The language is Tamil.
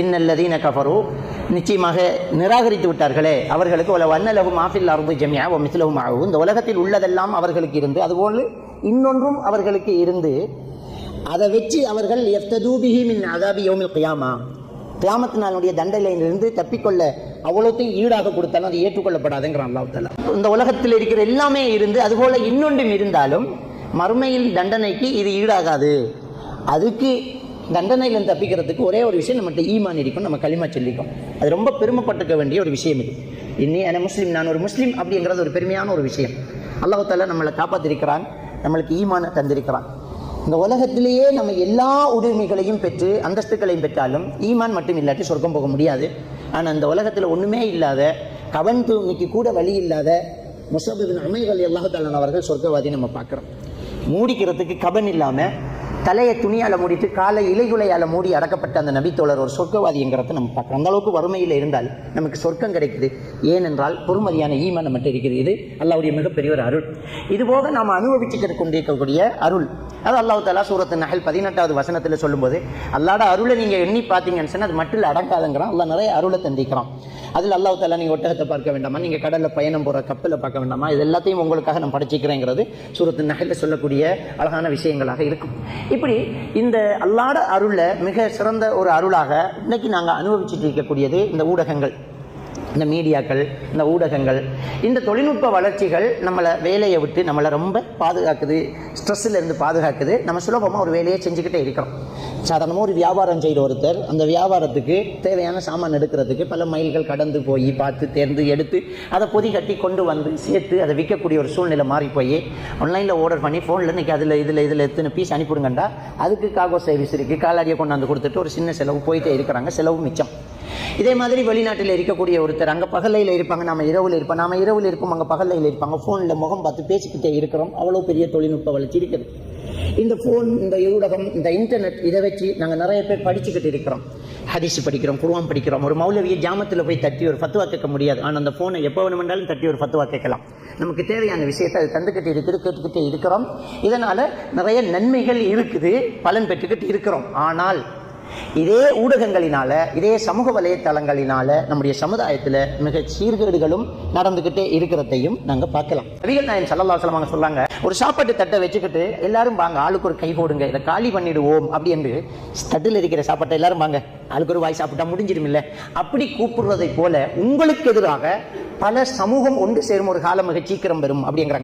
இன்னல்லதீன கஃபரு. நிச்சயமாக நிராகரித்து விட்டார்களே. அவர்களுக்கு உல வண்ணலகும் ஆஃபில் அருபு ஜமியா ஓ மிஸ்லகும் ஆகும் இந்த உலகத்தில் உள்ளதெல்லாம் அவர்களுக்கு இருந்து அதுபோல் இன்னொன்றும் அவர்களுக்கு இருந்து அதை வச்சு அவர்கள் எஃப்தூபிஹி மின் அதாபி யோமில் கியாமா. கியாமத்து நாளுடைய தண்டனையிலிருந்து தப்பிக்கொள்ள அவ்வளோத்தையும் ஈடாக கொடுத்தாலும் அது ஏற்றுக்கொள்ளப்படாதுங்கிறான் அல்லாஹ் இந்த உலகத்தில் இருக்கிற எல்லாமே இருந்து அதுபோல் இன்னொன்றும் இருந்தாலும் மறுமையில் தண்டனைக்கு இது ஈடாகாது. அதுக்கு தண்டனையிலேருந்து தப்பிக்கிறதுக்கு ஒரே ஒரு விஷயம் நம்மகிட்ட ஈமான் இருக்கும் நம்ம களிமா சொல்லிக்கும். அது ரொம்ப பெருமைப்பட்டுக்க வேண்டிய ஒரு விஷயம் இது. இன்னி என முஸ்லீம் நான் ஒரு முஸ்லீம் அப்படிங்கிறது ஒரு பெருமையான ஒரு விஷயம். அல்லாஹத்தாலா நம்மளை காப்பாற்றிருக்கிறான் நம்மளுக்கு ஈமானை தந்திருக்கிறான். இந்த உலகத்திலேயே நம்ம எல்லா உரிமைகளையும் பெற்று அந்தஸ்துகளையும் பெற்றாலும் ஈமான் மட்டும் இல்லாட்டி சொர்க்கம் போக முடியாது. ஆனால் அந்த உலகத்தில் ஒன்றுமே இல்லாத கவன் தூய்மைக்கு கூட வழி இல்லாத முசபின் அமைகள் அல்லாஹாலன் அவர்கள் சொர்க்கவாதி நம்ம பார்க்குறோம். மூடிக்கிறதுக்கு கபன் இல்லாமல் தலையை துணியால் மூடிட்டு காலை இலைகுலையால் மூடி அடக்கப்பட்ட அந்த நபித்தோழர் ஒரு சொர்க்கவாதிங்கிறத நம்ம பார்க்குறோம். அந்த அளவுக்கு வறுமையில் இருந்தால் நமக்கு சொர்க்கம் கிடைக்குது. ஏனென்றால் பொறுமதியான ஈமான் நம்மகிட்ட இருக்குது இது அல்லாவுடைய மிகப்பெரிய ஒரு அருள். இதுபோக நாம் அனுபவிச்சுக்கிட்டு கொண்டிருக்கக்கூடிய அருள். அது அல்லாஹ் தாலா சூரத்து நகல் பதினெட்டாவது வசனத்தில் சொல்லும்போது அல்லாட அருளை நீங்கள் எண்ணி பார்த்தீங்கன்னு சொன்னால் அது மட்டும் அடங்காதுங்கிறான். அல்லா நிறைய அருளை தந்திக்கிறான் அதில் அல்லாஹ் தாலா நீங்கள் ஒட்டகத்தை பார்க்க வேண்டாமா? நீங்கள் கடலில் பயணம் போகிற கப்பலை பார்க்க வேண்டாமா? இது எல்லாத்தையும் உங்களுக்காக நான் படிச்சிக்கிறேங்கிறது சூரத்து நகலில் சொல்லக்கூடிய அழகான விஷயங்களாக இருக்கும். இப்படி இந்த அல்லாட அருளை மிக சிறந்த ஒரு அருளாக இன்னைக்கு நாங்கள் அனுபவிச்சுட்டு இருக்கக்கூடியது இந்த ஊடகங்கள். இந்த மீடியாக்கள் இந்த ஊடகங்கள் இந்த தொழில்நுட்ப வளர்ச்சிகள் நம்மளை வேலையை விட்டு நம்மளை ரொம்ப பாதுகாக்குது ஸ்ட்ரெஸ்ஸில் இருந்து பாதுகாக்குது. நம்ம சுலபமாக ஒரு வேலையை செஞ்சுக்கிட்டே இருக்கிறோம். சாதாரணமாக ஒரு வியாபாரம் செய்கிற ஒருத்தர் அந்த வியாபாரத்துக்கு தேவையான சாமான் எடுக்கிறதுக்கு பல மைல்கள் கடந்து போய் பார்த்து தேர்ந்து எடுத்து அதை பொதி கட்டி கொண்டு வந்து சேர்த்து அதை விற்கக்கூடிய ஒரு சூழ்நிலை மாறி போய் ஆன்லைனில் ஆர்டர் பண்ணி ஃபோனில் இன்றைக்கி அதில் இதில் இதில் எத்தனை பீஸ் அனுப்பிவிடுங்கண்டா அதுக்கு காகோ சர்வீஸ் இருக்குது காலாடியை கொண்டாந்து கொடுத்துட்டு ஒரு சின்ன செலவு போயிட்டே இருக்கிறாங்க. செலவு மிச்சம். இதே மாதிரி வெளிநாட்டில் இருக்கக்கூடிய ஒருத்தர் அங்கே பகலையில் இருப்பாங்க நம்ம இரவில் இருப்போம். நாம இரவில் இருப்போம் அங்கே பகலையில் இருப்பாங்க. ஃபோனில் முகம் பார்த்து பேசிக்கிட்டே இருக்கிறோம். அவ்வளோ பெரிய தொழில்நுட்ப வளர்ச்சி இருக்குது. இந்த ஃபோன் இந்த ஊடகம் இந்த இன்டர்நெட் இதை வச்சு நாங்கள் நிறைய பேர் படிச்சுக்கிட்டு இருக்கிறோம். ஹரிசு படிக்கிறோம் குருவான் படிக்கிறோம். ஒரு மௌலவியை ஜாமத்தில் போய் தட்டி ஒரு ஃபத்துவா கேட்க முடியாது. ஆனால் அந்த ஃபோனை எப்போ வேணுமென்றாலும் தட்டி ஒரு ஃபத்துவா கேட்கலாம். நமக்கு தேவையான விஷயத்தை அது தந்துக்கிட்டு இருக்குது கேட்டுக்கிட்டு இருக்கிறோம். இதனால் நிறைய நன்மைகள் இருக்குது பலன் பெற்றுக்கிட்டு இருக்கிறோம். ஆனால் இதே ஊடகங்களினால இதே சமூக வலைத்தளங்களினால நம்முடைய சமுதாயத்தில் மிக சீர்கேடுகளும் நடந்துக்கிட்டே இருக்கிறதையும் நாங்கள் பார்க்கலாம். நபிகள் நாயன் சல்லல்லா சொல்லுவாங்க சொல்றாங்க ஒரு சாப்பாட்டு தட்டை வச்சுக்கிட்டு எல்லாரும் வாங்க ஆளுக்கு ஒரு கை போடுங்க இதை காலி பண்ணிடுவோம் அப்படி என்று தட்டில் இருக்கிற சாப்பாட்டை எல்லாரும் வாங்க ஆளுக்கு ஒரு வாய் சாப்பிட்டா முடிஞ்சிடும் இல்லை அப்படி கூப்பிடுறதை போல உங்களுக்கு எதிராக பல சமூகம் ஒன்று சேரும் ஒரு காலம் மிக சீக்கிரம் வரும் அப்படிங்கிறாங்க.